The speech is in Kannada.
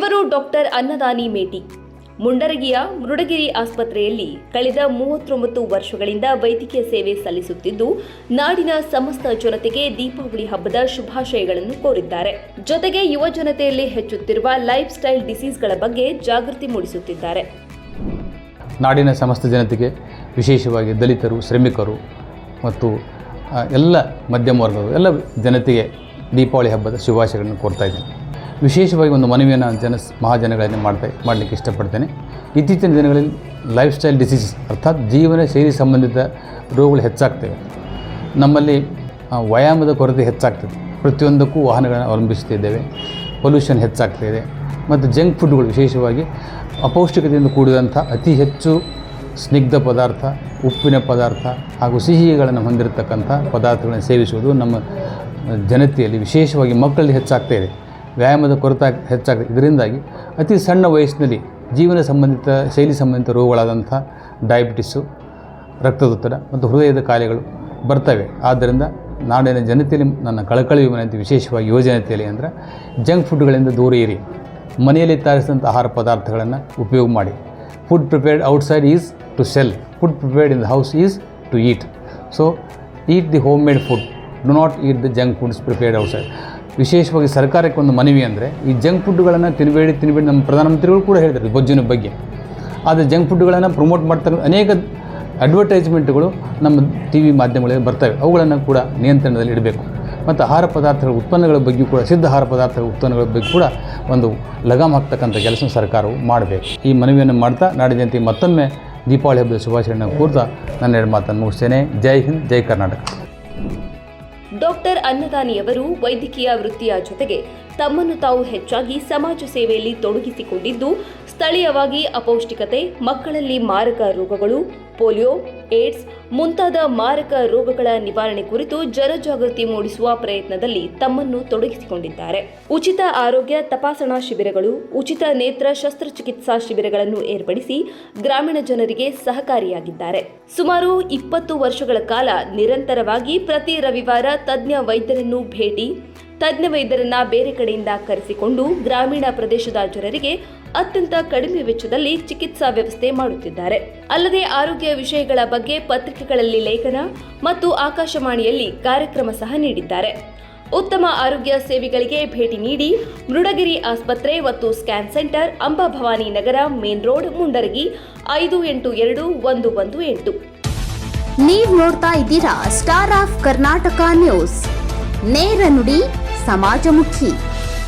ಡಾಕ್ಟರ್ ಅನ್ನದಾನಿ ಮೇಟಿ. ಮುಂಡರಗಿಯ ಮೃಡಗಿರಿ ಆಸ್ಪತ್ರೆಯಲ್ಲಿ ಕಳೆದ ಮೂವತ್ತೊಂಬತ್ತು ವರ್ಷಗಳಿಂದ ವೈದ್ಯಕೀಯ ಸೇವೆ ಸಲ್ಲಿಸುತ್ತಿದ್ದು, ನಾಡಿನ ಸಮಸ್ತ ಜನತೆಗೆ ದೀಪಾವಳಿ ಹಬ್ಬದ ಶುಭಾಶಯಗಳನ್ನು ಕೋರಿದ್ದಾರೆ. ಜೊತೆಗೆ ಯುವ ಜನತೆಯಲ್ಲಿ ಹೆಚ್ಚುತ್ತಿರುವ ಲೈಫ್ ಸ್ಟೈಲ್ ಡಿಸೀಸ್ಗಳ ಬಗ್ಗೆ ಜಾಗೃತಿ ಮೂಡಿಸುತ್ತಿದ್ದಾರೆ. ನಾಡಿನ ಸಮಸ್ತ ಜನತೆಗೆ, ವಿಶೇಷವಾಗಿ ದಲಿತರು, ಶ್ರಮಿಕರು ಮತ್ತು ಎಲ್ಲ ಮಧ್ಯಮ ವರ್ಗದ ಎಲ್ಲ ಜನತೆಗೆ ದೀಪಾವಳಿ ಹಬ್ಬದ ಶುಭಾಶಯಗಳನ್ನು ಕೋರ್ತಾ ಇದ್ದೇನೆ. ವಿಶೇಷವಾಗಿ ಒಂದು ಮನವಿಯನ್ನು ಜನ ಮಹಾಜನಗಳಲ್ಲಿ ಮಾಡ್ತಾ ಮಾಡಲಿಕ್ಕೆ ಇಷ್ಟಪಡ್ತೇನೆ. ಇತ್ತೀಚಿನ ದಿನಗಳಲ್ಲಿ ಲೈಫ್ ಸ್ಟೈಲ್ ಡಿಸೀಸ್ ಅರ್ಥಾತ್ ಜೀವನ ಶೈಲಿ ಸಂಬಂಧಿತ ರೋಗಗಳು ಹೆಚ್ಚಾಗ್ತವೆ. ನಮ್ಮಲ್ಲಿ ವ್ಯಾಯಾಮದ ಕೊರತೆ ಹೆಚ್ಚಾಗ್ತದೆ. ಪ್ರತಿಯೊಂದಕ್ಕೂ ವಾಹನಗಳನ್ನು ಅವಲಂಬಿಸ್ತಿದ್ದೇವೆ ಪೊಲ್ಯೂಷನ್ ಹೆಚ್ಚಾಗ್ತಾ ಇದೆ. ಮತ್ತು ಜಂಕ್ ಫುಡ್ಗಳು ವಿಶೇಷವಾಗಿ ಅಪೌಷ್ಟಿಕತೆಯಿಂದ ಕೂಡಿದಂಥ ಅತಿ ಹೆಚ್ಚು ಸ್ನಿಗ್ಧ ಪದಾರ್ಥ, ಉಪ್ಪಿನ ಪದಾರ್ಥ ಹಾಗೂ ಸಿಹಿಗಳನ್ನು ಹೊಂದಿರತಕ್ಕಂಥ ಪದಾರ್ಥಗಳನ್ನು ಸೇವಿಸುವುದು ನಮ್ಮ ಜನತೆಯಲ್ಲಿ ವಿಶೇಷವಾಗಿ ಮಕ್ಕಳಲ್ಲಿ ಹೆಚ್ಚಾಗ್ತಾ ಇದೆ. ವ್ಯಾಯಾಮದ ಕೊರತೆ ಹೆಚ್ಚಾಗ್ತದೆ. ಇದರಿಂದಾಗಿ ಅತಿ ಸಣ್ಣ ವಯಸ್ಸಿನಲ್ಲಿ ಜೀವನ ಸಂಬಂಧಿತ, ಶೈಲಿ ಸಂಬಂಧಿತ ರೋಗಗಳಾದಂಥ ಡಯಾಬಿಟಿಸು, ರಕ್ತದೊತ್ತಡ ಮತ್ತು ಹೃದಯದ ಕಾಯಿಲೆಗಳು ಬರ್ತವೆ. ಆದ್ದರಿಂದ ನಾಡಿನ ಜನತೆಯಲ್ಲಿ ನನ್ನ ಕಳಕಳಿ ವಿನಂತಿ, ವಿಶೇಷವಾಗಿ ಯೋಜನೆ ತೇಲಿ ಅಂದರೆ ಜಂಕ್ ಫುಡ್ಗಳಿಂದ ದೂರ ಇರಿ. ಮನೆಯಲ್ಲಿ ತಯಾರಿಸಿದಂಥ ಆಹಾರ ಪದಾರ್ಥಗಳನ್ನು ಉಪಯೋಗ ಮಾಡಿ. Food prepared outside is to sell. Food prepared in the house is to eat. So, eat the homemade food. Do not eat the junk foods prepared outside ವಿಶೇಷವಾಗಿ ಸರ್ಕಾರಕ್ಕೆ ಒಂದು ಮನವಿ ಅಂದರೆ, ಈ ಜಂಕ್ ಫುಡ್ಗಳನ್ನು ತಿನ್ನಬೇಡಿ ತಿನ್ನಬೇಡಿ ನಮ್ಮ ಪ್ರಧಾನಮಂತ್ರಿಗಳು ಕೂಡ ಹೇಳ್ತಾರೆ ಬೊಜ್ಜಿನ ಬಗ್ಗೆ. ಆದರೆ ಜಂಕ್ ಫುಡ್ಗಳನ್ನು ಪ್ರಮೋಟ್ ಮಾಡ್ತಾರೆ ಅನೇಕ ಅಡ್ವರ್ಟೈಸ್ಮೆಂಟ್ಗಳು ನಮ್ಮ ಟಿ ವಿ ಮಾಧ್ಯಮಗಳಲ್ಲಿ ಬರ್ತವೆ. ಅವುಗಳನ್ನು ಕೂಡ ನಿಯಂತ್ರಣದಲ್ಲಿ ಇಡಬೇಕು. ಮತ್ತು ಆಹಾರ ಪದಾರ್ಥಗಳ ಉತ್ಪನ್ನಗಳ ಬಗ್ಗೆ ಕೂಡ, ಸಿದ್ಧ ಆಹಾರ ಪದಾರ್ಥಗಳ ಉತ್ಪನ್ನಗಳ ಬಗ್ಗೆ ಕೂಡ ಒಂದು ಲಗಾಮ್ ಹಾಕ್ತಕ್ಕಂಥ ಕೆಲಸ ಸರ್ಕಾರವು ಮಾಡಬೇಕು. ಈ ಮನವಿಯನ್ನು ಮಾಡ್ತಾ ಜನತೆಗೆ ಮತ್ತೊಮ್ಮೆ ದೀಪಾವಳಿ ಹಬ್ಬದ ಶುಭಾಶಯಗಳನ್ನು ಕೂರ್ತಾ ನನ್ನ ಎರಡು ಮಾತನ್ನು ಮುಗಿಸ್ತೇನೆ. ಜೈ ಹಿಂದ್, ಜೈ ಕರ್ನಾಟಕ. ಡಾಕ್ಟರ್ ಅನ್ನದಾನಿಯವರು ವೈದ್ಯಕೀಯ ವೃತ್ತಿಯ ಜೊತೆಗೆ ತಮ್ಮನ್ನು ತಾವು ಹೆಚ್ಚಾಗಿ ಸಮಾಜ ಸೇವೆಯಲ್ಲಿ ತೊಡಗಿಸಿಕೊಂಡಿದ್ದು, ಸ್ಥಳೀಯವಾಗಿ ಅಪೌಷ್ಟಿಕತೆ, ಮಕ್ಕಳಲ್ಲಿ ಮಾರಕ ರೋಗಗಳು, ಪೋಲಿಯೋ, ಏಡ್ಸ್ ಮುಂತಾದ ಮಾರಕ ರೋಗಗಳ ನಿವಾರಣೆ ಕುರಿತು ಜನಜಾಗೃತಿ ಮೂಡಿಸುವ ಪ್ರಯತ್ನದಲ್ಲಿ ತಮ್ಮನ್ನು ತೊಡಗಿಸಿಕೊಂಡಿದ್ದಾರೆ. ಉಚಿತ ಆರೋಗ್ಯ ತಪಾಸಣಾ ಶಿಬಿರಗಳು, ಉಚಿತ ನೇತ್ರ ಶಸ್ತ್ರಚಿಕಿತ್ಸಾ ಶಿಬಿರಗಳನ್ನು ಏರ್ಪಡಿಸಿ ಗ್ರಾಮೀಣ ಜನರಿಗೆ ಸಹಕಾರಿಯಾಗಿದ್ದಾರೆ. ಸುಮಾರು ಇಪ್ಪತ್ತು ವರ್ಷಗಳ ಕಾಲ ನಿರಂತರವಾಗಿ ಪ್ರತಿ ರವಿವಾರ ತಜ್ಞ ವೈದ್ಯರನ್ನು ಭೇಟಿ ತಜ್ಞ ವೈದ್ಯರನ್ನ ಬೇರೆ ಕಡೆಯಿಂದ ಕರೆಸಿಕೊಂಡು ಗ್ರಾಮೀಣ ಪ್ರದೇಶದ ಜನರಿಗೆ ಅತ್ಯಂತ ಕಡಿಮೆ ವೆಚ್ಚದಲ್ಲಿ ಚಿಕಿತ್ಸಾ ವ್ಯವಸ್ಥೆ ಮಾಡುತ್ತಿದ್ದಾರೆ. ಅಲ್ಲದೆ ಆರೋಗ್ಯ ವಿಷಯಗಳ ಬಗ್ಗೆ ಪತ್ರಿಕೆಗಳಲ್ಲಿ ಲೇಖನ ಮತ್ತು ಆಕಾಶವಾಣಿಯಲ್ಲಿ ಕಾರ್ಯಕ್ರಮ ಸಹ ನೀಡಿದ್ದಾರೆ. ಉತ್ತಮ ಆರೋಗ್ಯ ಸೇವೆಗಳಿಗೆ ಭೇಟಿ ನೀಡಿ ಮೃಡಗಿರಿ ಆಸ್ಪತ್ರೆ ಮತ್ತು scan centre Ambabhavani Nagar main road Mundargi ಐದು ಎಂಟು ಎರಡು ಒಂದು ಒಂದು ಎಂಟು. ನೀವು ನೋಡ್ತಾ ಇದ್ದೀರಾ ಸ್ಟಾರ್ ಆಫ್ ಕರ್ನಾಟಕ ನ್ಯೂಸ್ ನೇರ ನುಡಿ సమాజముఖి.